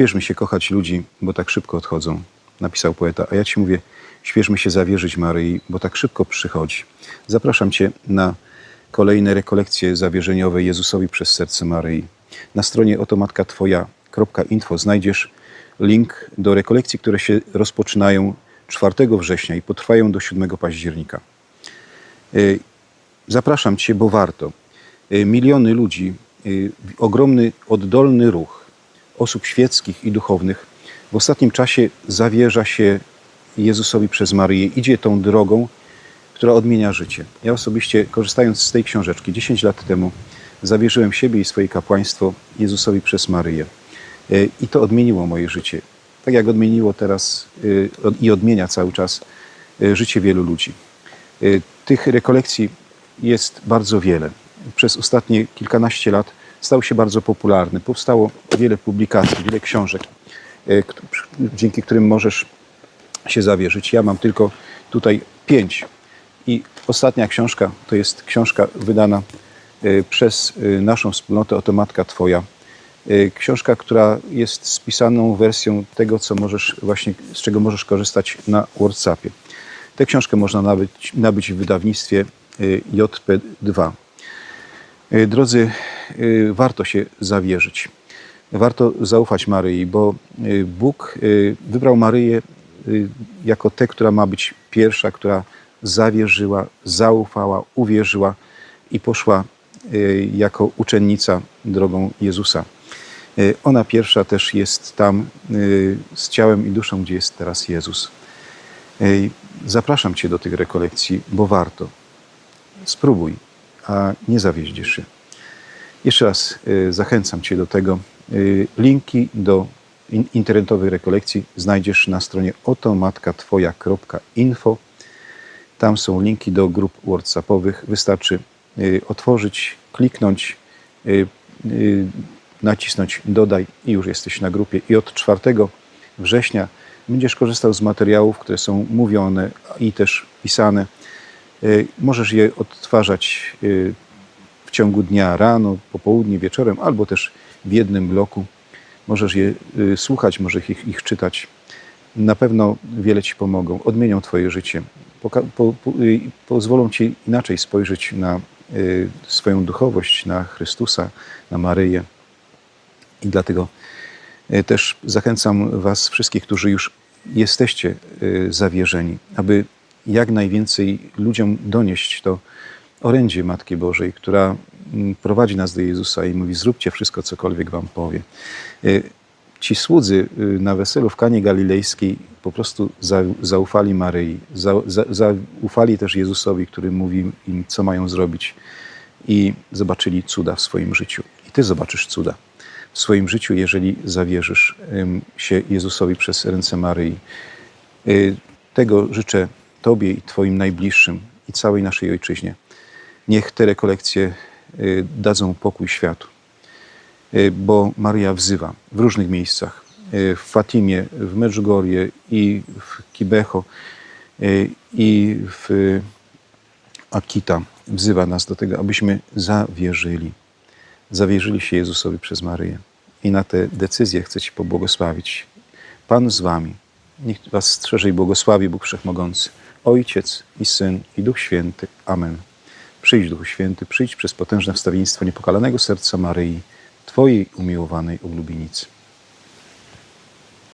Śpieszmy się kochać ludzi, bo tak szybko odchodzą, napisał poeta. A ja ci mówię, śpieszmy się zawierzyć Maryi, bo tak szybko przychodzi. Zapraszam cię na kolejne rekolekcje zawierzeniowe Jezusowi przez serce Maryi. Na stronie otomatka.twoja.info znajdziesz link do rekolekcji, które się rozpoczynają 4 września i potrwają do 7 października. Y, Zapraszam Cię, bo warto. Y, Miliony ludzi, y, ogromny, oddolny ruch osób świeckich i duchownych w ostatnim czasie zawierza się Jezusowi przez Maryję. Idzie tą drogą, która odmienia życie. Ja osobiście, korzystając z tej książeczki 10 lat temu, zawierzyłem siebie i swoje kapłaństwo Jezusowi przez Maryję. Y, I to odmieniło moje życie. Tak jak odmieniło teraz od- i odmienia cały czas y, życie wielu ludzi. Tych rekolekcji jest bardzo wiele. Przez ostatnie kilkanaście lat stał się bardzo popularny. Powstało wiele publikacji, wiele książek, kt- dzięki którym możesz się zawierzyć. Ja mam tylko tutaj pięć. I ostatnia książka to jest książka wydana y, przez y, naszą wspólnotę Oto Matka Twoja. Książka, która jest spisaną wersją tego, co możesz właśnie, z czego możesz korzystać na WhatsAppie. Tę książkę można nabyć, nabyć w wydawnictwie y, JP2. Y, Drodzy, warto się zawierzyć. Warto zaufać Maryi, bo y, Bóg y, wybrał Maryję y, jako tę, która ma być pierwsza, która zawierzyła, zaufała, uwierzyła i poszła y, jako uczennica drogą Jezusa. Y, Ona pierwsza też jest tam y, z ciałem i duszą, gdzie jest teraz Jezus. Y, Zapraszam Cię do tych rekolekcji, bo warto. Spróbuj, a nie zawieździesz się. Jeszcze raz y, zachęcam Cię do tego. Y, Linki do in- internetowej rekolekcji znajdziesz na stronie otomatkatwoja.info. Tam są linki do grup WhatsAppowych. Wystarczy y, otworzyć, kliknąć, nacisnąć dodaj i już jesteś na grupie. I od 4 września będziesz korzystał z materiałów, które są mówione i też pisane. Możesz je odtwarzać w ciągu dnia, rano, po południu, wieczorem, albo też w jednym bloku. Możesz je y, słuchać, możesz ich, ich czytać. Na pewno wiele Ci pomogą, odmienią Twoje życie, poka- po, po, y, pozwolą Ci inaczej spojrzeć na y, swoją duchowość, na Chrystusa, na Maryję. I dlatego y, też zachęcam Was wszystkich, którzy już jesteście y, zawierzeni, aby jak najwięcej ludziom donieść to orędzie Matki Bożej, która mm, prowadzi nas do Jezusa i mówi: Zróbcie wszystko, cokolwiek Wam powie. Y, Ci słudzy y, na weselu w Kanie Galilejskiej po prostu za, zaufali Maryi, za, za, zaufali też Jezusowi, który mówi im, co mają zrobić, i zobaczyli cuda w swoim życiu. I Ty zobaczysz cuda w swoim życiu, jeżeli zawierzysz się Jezusowi przez ręce Maryi. Y, Tego życzę Tobie i Twoim najbliższym i całej naszej ojczyźnie. Niech te rekolekcje y, dadzą pokój światu, Y, bo Maria wzywa w różnych miejscach. y, W Fatimie, w Medjugorje i w Kibeho i w Akita wzywa nas do tego, abyśmy zawierzyli. Zawierzyli się Jezusowi przez Maryję. I na te decyzje chcę Ci pobłogosławić. Pan z Wami. Niech Was strzeże i błogosławi Bóg Wszechmogący, Ojciec i Syn i Duch Święty. Amen. Przyjdź, Duchu Święty, przyjdź przez potężne wstawiennictwo niepokalanego serca Maryi, Twojej umiłowanej oblubienicy.